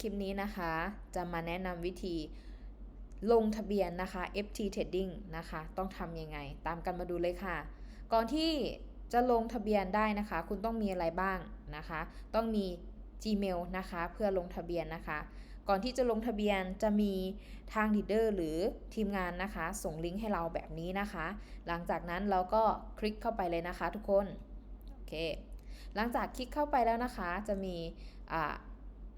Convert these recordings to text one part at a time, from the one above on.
คลิปนี้นะคะจะมาแนะนำวิธีลงทะเบียนนะคะ FT Trading นะคะ ต้องทำยังไง ตามกันมาดูเลยค่ะ ก่อนที่จะลงทะเบียนได้นะคะ คุณต้องมีอะไรบ้างนะคะ ต้องมี Gmail นะคะเพื่อลงทะเบียนนะคะ ก่อนที่จะลงทะเบียนจะมีทางลีเดอร์หรือทีมงานนะคะ ส่งลิงก์ให้เราแบบนี้นะคะ หลังจากนั้นเราก็คลิกเข้าไปเลยนะคะทุกคน โอเค หลังจากคลิกเข้าไปแล้วนะคะ จะมีอ่า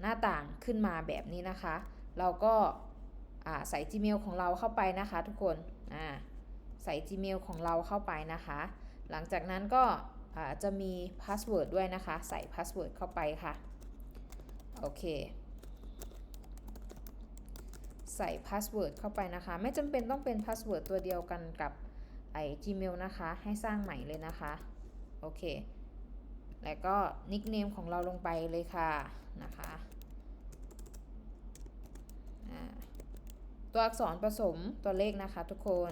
หน้าต่างขึ้นมาแบบนี้นะคะ เราก็ใส่ Gmail ของเราเข้าไปนะคะ ทุกคนใส่ Gmail ของเราเข้าไปนะคะ หลังจากนั้นก็จะมีพาสเวิร์ดด้วยนะคะ ใส่พาสเวิร์ดเข้าไปค่ะ โอเค ใส่พาสเวิร์ดเข้าไปนะคะ ไม่จำเป็นต้องเป็นพาสเวิร์ดตัวเดียวกันกับไอ้ Gmail นะคะ ให้สร้างใหม่เลยนะคะ โอเค แล้วก็นิกเนมของเราลงไปเลยค่ะนะคะตัวอักษรผสมตัวเลขนะคะทุกคน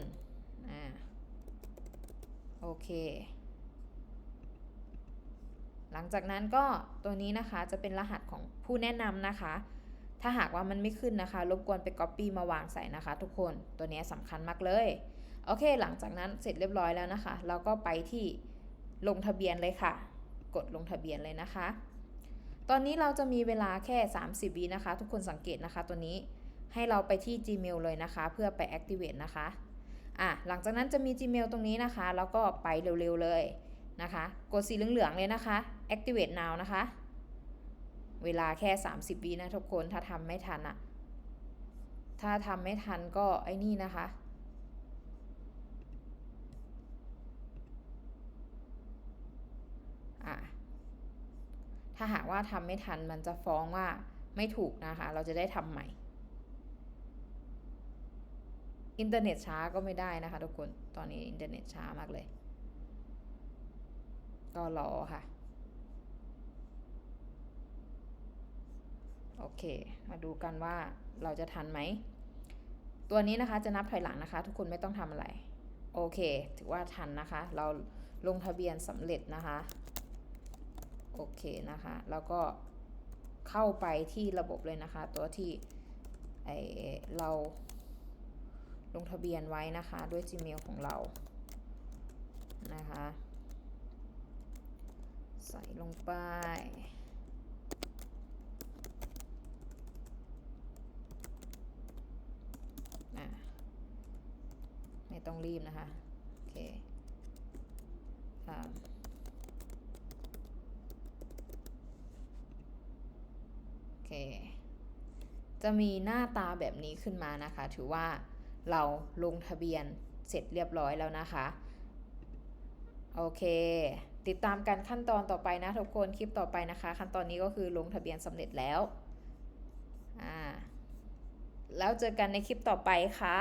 อ่าโอเค หลังจากนั้นก็ตัวนี้นะคะจะเป็นรหัสของผู้แนะนำนะคะ ถ้าหากว่ามันไม่ขึ้นนะคะ รบกวนไป Copy มาวางใส่นะคะทุกคน ตัวนี้สำคัญมากเลย โอเค หลังจากนั้นเสร็จเรียบร้อยแล้วนะคะ เราก็ไปที่ลงทะเบียนเลยค่ะ กดลงทะเบียนเลยนะคะ ตอนนี้เราจะมีเวลาแค่ 30วินะคะ ทุกคนสังเกตนะคะตัวนี้ให้เราไปที่ Gmail เลยนะคะ เพื่อไป activate นะคะอะหลังจากนั้นจะมี Gmail ตรงนี้นะคะ แล้วก็ไปเร็วๆเลยนะคะ กดสีเหลืองๆเลยนะคะ activate now นะคะ เวลาแค่ 30วินะทุกคนถ้าทำไม่ทันอะถ้าทำไม่ทันก็ไอ้นี่นะคะ อะถ้าหากว่าทำไม่ทันมันจะฟ้องว่าไม่ถูกนะคะ เราจะได้ทำใหม่ อินเทอร์เน็ตช้าก็ไม่ได้นะคะทุกคน ตอนนี้อินเทอร์เน็ตช้ามากเลย ก็รอค่ะ โอเค มาดูกันว่าเราจะทันไหม ตัวนี้นะคะจะนับถอยหลังนะคะ ทุกคนไม่ต้องทำอะไร โอเค ถือว่าทันนะคะ เราลงทะเบียนสำเร็จนะคะ โอเคนะคะ แล้วก็เข้าไปที่ระบบเลยนะคะ ตัวที่ไอเราลงทะเบียนไว้นะคะ ด้วย Gmail ของเรานะคะ ใส่ลงไปอะไม่ต้องรีบนะคะ โอเคอ่าโอ เค จะมีหน้าตาแบบนี้ขึ้นมานะคะ ถือว่าเราลงทะเบียนเสร็จเรียบร้อยแล้วนะคะ โอเค ติดตามกันขั้นตอนต่อไปนะทุกคนคลิปต่อไปนะคะ ขั้นตอนนี้ก็คือลงทะเบียนสำเร็จแล้วอ่าแล้วเจอกันในคลิปต่อไปค่ะ